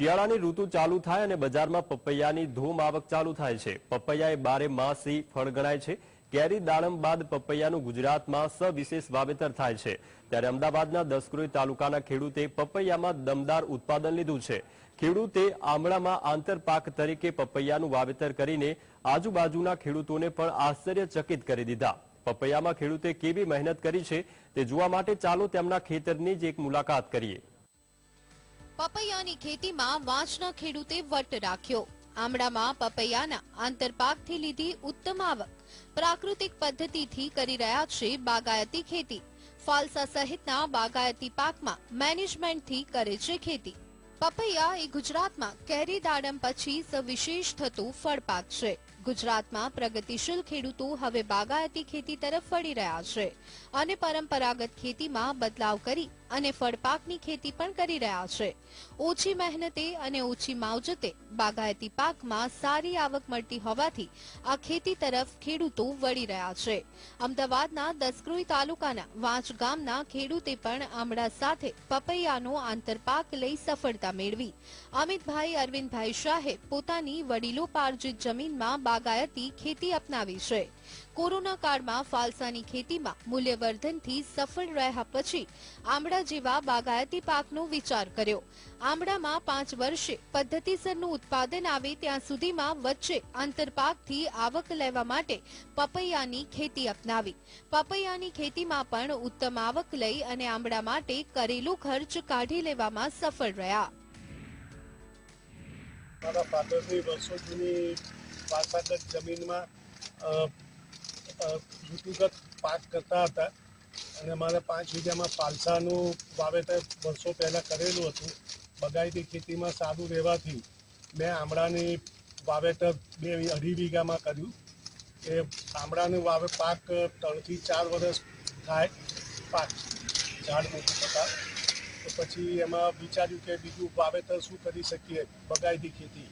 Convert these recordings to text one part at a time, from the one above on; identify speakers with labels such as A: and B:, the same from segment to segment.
A: શિયાળાની ઋતુ ચાલુ થાય અને બજારમાં પપૈયાની ધૂમ આવક ચાલુ થાય છે. પપૈયા એ બારે માસી ફળ ગણાય છે. કેરી, દાડમ બાદ પપૈયાનું ગુજરાતમાં સવિશેષ વાવેતર થાય છે. ત્યારે અમદાવાદના દસક્રોઈ તાલુકાના ખેડૂતે પપૈયામાં દમદાર ઉત્પાદન લીધું છે. ખેડૂતે આમળામાં આંતરપાક તરીકે પપૈયાનું વાવેતર કરીને આજુબાજુના ખેડૂતોને પણ આશ્ચર્યચકિત કરી દીધા. પપૈયામાં ખેડૂતે કેવી મહેનત કરી છે તે જોવા માટે ચાલો તેમના ખેતરની જ એક મુલાકાત કરીએ.
B: પપૈયાની ખેતીમાં વાંચના ખેડૂતે વટ રાખ્યો. આમળામાં પપૈયાના આંતરપાકથી લીધી ઉત્તમ આવક. પ્રાકૃતિક પદ્ધતિથી કરી રહ્યા છે બાગાયતી ખેતી. ફાલસા સહિતના બાગાયતી પાકમાં મેનેજમેન્ટથી કરે છે ખેતી. પપૈયા એ ગુજરાતમાં કેરી દાડમ પછી સવિશેષ થતું ફળ પાક છે. ગુજરાતમાં પ્રગતિશીલ ખેડૂતો હવે બાગાયતી ખેતી તરફ વળી રહ્યા છે અને પરંપરાગત ખેતીમાં બદલાવ કરી અને ફળપાકની ખેતી પણ કરી રહ્યા છે. ઓછી મહેનતે અને ઓછી માવજતે બાગાયતી પાકમાં સારી આવક મળતી હોવાથી આ ખેતી તરફ ખેડૂતો વળી રહ્યા છે. અમદાવાદના દસક્રોઈ તાલુકાના વાંચ ગામના ખેડૂતે પણ આમળા સાથે પપૈયાનો આંતરપાક લઈ સફળતા મેળવી. અમિતભાઈ અરવિંદભાઈ શાહે પોતાની વડીલો પાર્જિત જમીનમાં બાગાયતી ખેતી અપનાવી છે. કોરોના કાળમાં ફાલસાની ખેતીમાં મૂલ્યવર્ધનથી સફળ રહ્યા પછી આમળા જેવા બાગાયતી પાકનો વિચાર કર્યો. આમળામાં પાંચ વર્ષે પદ્ધતિસરનું ઉત્પાદન આવે ત્યાં સુધીમાં વચ્ચે આંતરપાકથી આવક લેવા માટે પપૈયાની ખેતી અપનાવી. પપૈયાની ખેતીમાં પણ ઉત્તમ આવક લઈ અને આમળા માટે કરેલું ખર્ચ કાઢી લેવામાં સફળ રહ્યા.
C: મારા ફાધરની વર્ષો જૂની વારસાગત જમીનમાં ઋતુગત પાક કરતા હતા. અને મારે પાંચ વીઘામાં પાલસાનું વાવેતર વર્ષો પહેલાં કરેલું હતું. બગાયતી ખેતીમાં સારું રહેવાથી મેં આમળાની વાવેતર બે અઢી વીઘામાં કર્યું. એ આમળાનું વાવે પાક ત્રણથી ચાર વર્ષ થાય પાક ઝાડ મોટું થતાં. તો પછી એમાં વિચાર્યું કે બીજું વાવેતર શું કરી શકીએ? બગાયતી ખેતી.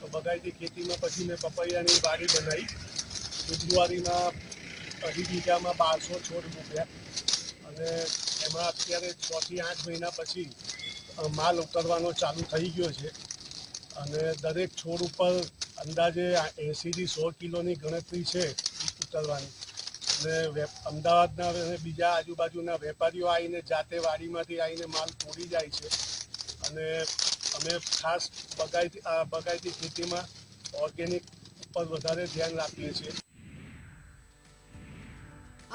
C: તો બગાયતી ખેતીમાં પછી મેં પપૈયાની વાડી બનાવી. ફેબ્રુઆરીમાં અઢી વીઘામાં બારસો છોડ મૂક્યા. અને એમાં અત્યારે છથી આઠ મહિના પછી માલ ઉતરવાનો ચાલુ થઈ ગયો છે. અને દરેક છોડ ઉપર અંદાજે એંસીથી સો કિલોની ગણતરી છે ઉતરવાની અને અમદાવાદના અને બીજા આજુબાજુના વેપારીઓ આવીને જાતે વાડીમાંથી આવીને માલ તોડી જાય છે. અને અમે ખાસ બગાયતી બગાયતી ખેતીમાં ઓર્ગેનિક ઉપર વધારે ધ્યાન રાખીએ છીએ.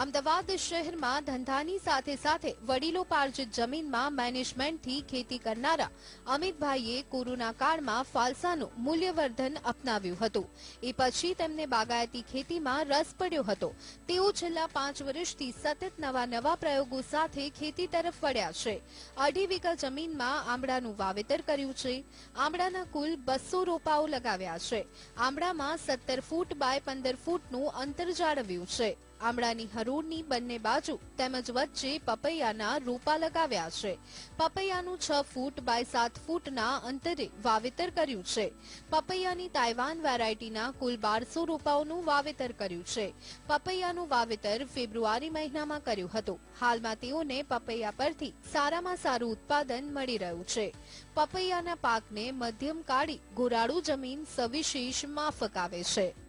B: અમદાવાદ શહેરમાં ધંધાની સાથે સાથે વડીલો પાર્જિત જમીનમાં મેનેજમેન્ટથી ખેતી કરનારા અમિતભાઈએ કોરોના કાળમાં ફાલસાનું મૂલ્યવર્ધન અપનાવ્યું હતું. એ પછી તેમને બાગાયતી ખેતીમાં રસ પડ્યો હતો. તેઓ છેલ્લા પાંચ વર્ષથી સતત નવા નવા પ્રયોગો સાથે ખેતી તરફ વળ્યા છે. અઢી વીઘા જમીનમાં આંબળાનું વાવેતર કર્યું છે. આંબળાના કુલ બસો રોપાઓ લગાવ્યા છે. આંબળામાં સત્તર ફૂટ બાય પંદર ફૂટનું અંતર જાળવ્યું છે. આમળાની હરોળની બંને બાજુ તેમજ વચ્ચે પપૈયાના રોપા લગાવ્યા છે. પપૈયાનું છ ફૂટ બાય સાત ફૂટના અંતરે વાવેતર કર્યું છે. પપૈયાની તાઇવાન વેરાયટીના કુલ બારસો રોપાઓનું વાવેતર કર્યું છે. પપૈયાનું વાવેતર ફેબ્રુઆરી મહિનામાં કર્યું હતું. હાલમાં તેઓને પપૈયા પરથી સારામાં સારું ઉત્પાદન મળી રહ્યું છે. પપૈયાના પાકને મધ્યમ કાળી ગોરાળુ જમીન સવિશેષ માફક આવે છે.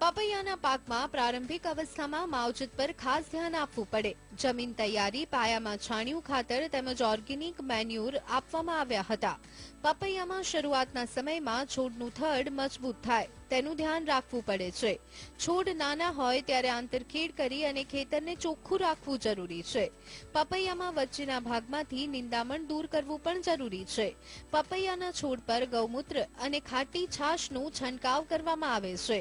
B: પપૈયાના પાકમાં પ્રારંભિક અવસ્થામાં માવજત પર ખાસ ધ્યાન આપવું પડે. જમીન તૈયારી પાયામાં છાણિયું ખાતર તેમજ ઓર્ગેનિક મેન્યુર આપવામાં આવ્યા હતા. પપૈયામાં શરૂઆતના સમયમાં છોડનું થડ મજબૂત થાય, તેનું ધ્યાન રાખવું પડે છે. છોડ નાના હોય ત્યારે આંતરખેડ કરી અને ખેતરને ચોખ્ખું રાખવું જરૂરી છે. પપૈયામાં વચ્ચેના ભાગમાંથી નિંદામણ દૂર કરવું પણ જરૂરી છે. પપૈયાના છોડ પર ગૌમૂત્ર અને ખાટી છાશનું છંટકાવ કરવામાં આવે છે.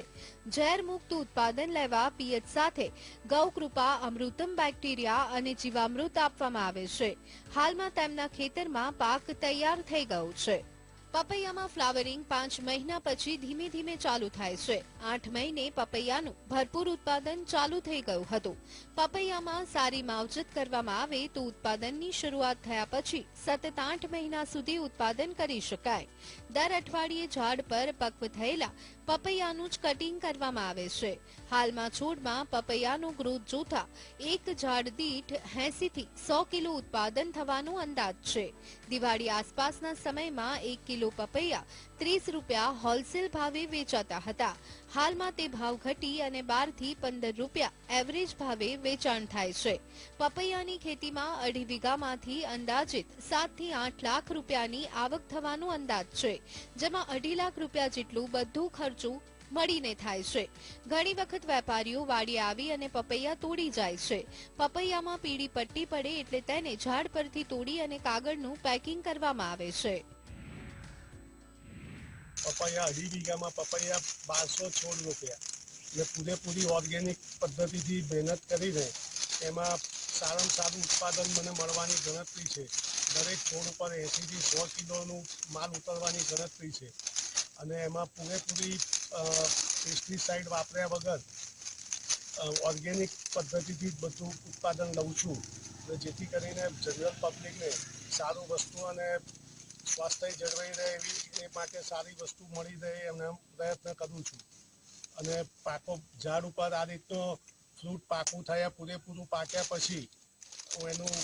B: ઝેર મુક્ત ઉત્પાદન લેવા પીએચ સાથે ગૌકૃપા અમૃતમ બેક્ટેરિયા અને જીવામૃત આપવામાં આવે છે. હાલમાં તેમના ખેતરમાં પાક તૈયાર થઈ ગયો છે. પપૈયામાં ફ્લાવરિંગ પાંચ મહિના પછી ધીમે ધીમે ચાલુ થાય છે. આઠ મહિને પપૈયાનું ભરપૂર ઉત્પાદન ચાલુ થઈ ગયું હતું. પપૈયામાં સારી માવજત કરવામાં આવે તો ઉત્પાદનની શરૂઆત થયા પછી સતત આઠ મહિના સુધી ઉત્પાદન કરી શકાય. દર અઠવાડિયે ઝાડ પર પક્વ થયેલા પપૈયાનું જ કટિંગ કરવામાં આવે છે. હાલમાં છોડમાં પપૈયાનો ગ્રોથ જોતા એક ઝાડ દીઠ એસી થી સો કિલો ઉત્પાદન થવાનો અંદાજ છે. દિવાળી આસપાસના સમયમાં એક કિલો કિલો પપૈયા ત્રીસ રૂપિયા હોલસેલ ભાવે વેચાતા હતા. હાલમાં તે ભાવ ઘટી અને બારથી પંદર રૂપિયા એવરેજ ભાવે વેચાણ થાય છે. પપૈયાની ખેતીમાં અઢી વીઘામાંથી અંદાજિત સાતથી આઠ લાખ રૂપિયાની આવક થવાનો અંદાજ છે, જેમાં અઢી લાખ રૂપિયા જેટલું બધું ખર્ચું મળીને થાય છે. ઘણી વખત વેપારીઓ વાડી આવી અને પપૈયા તોડી જાય છે. પપૈયામાં પીળી પટ્ટી પડે એટલે તેને ઝાડ પરથી તોડી અને કાગળનું પેકિંગ કરવામાં આવે છે.
C: પપૈયા અઢી વીઘામાં પપૈયા બારસો છોડ રૂપિયા. ને પૂરેપૂરી ઓર્ગેનિક પદ્ધતિથી મહેનત કરીને એમાં સારામાં સારું ઉત્પાદન મને મળવાની ગણતરી છે. દરેક છોડ ઉપર એંસીથી સો કિલોનું માલ ઉતરવાની ગણતરી છે. અને એમાં પૂરેપૂરી પેસ્ટિસાઇડ વાપર્યા વગર ઓર્ગેનિક પદ્ધતિથી બધું ઉત્પાદન લઉં છું. જેથી કરીને જનરલ પબ્લિકને સારું વસ્તુ અને સ્વાસ્થ્ય જળવાઈ રહે એવી એ માટે સારી વસ્તુ મળી રહે એમને પ્રયત્ન કરું છું. અને પાકો ઝાડ ઉપર આ રીતનો ફ્રૂટ પાકું થયા, પૂરેપૂરું પાક્યા પછી હું એનું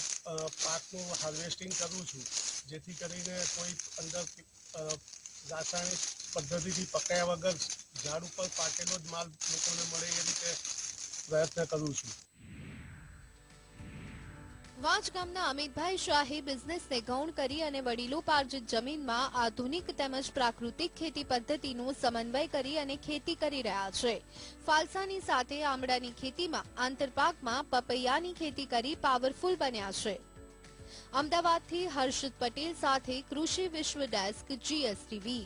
C: પાકનું હાર્વેસ્ટિંગ કરું છું. જેથી કરીને કોઈ અંદર રાસાયણિક પદ્ધતિથી પકાયા વગર ઝાડ ઉપર પાકેલો જ માલ લોકોને મળે એ રીતે પ્રયત્ન કરું છું.
B: વાંચ ગામના અમિતભાઈ શાહે બિઝનેસને ગૌણ કરી અને વડીલોપાર્જિત જમીનમાં આધુનિક તેમજ પ્રાકૃતિક ખેતી પદ્ધતિનો સમન્વય કરી અને ખેતી કરી રહ્યા છે. ફાલસાની સાથે આમળાની ખેતીમાં, આંતરપાકમાં પપૈયાની ખેતી કરી પાવરફુલ બન્યા છે. અમદાવાદથી હર્ષિત પટેલ સાથે કૃષિ વિશ્વ ડેસ્ક જીએસટીવી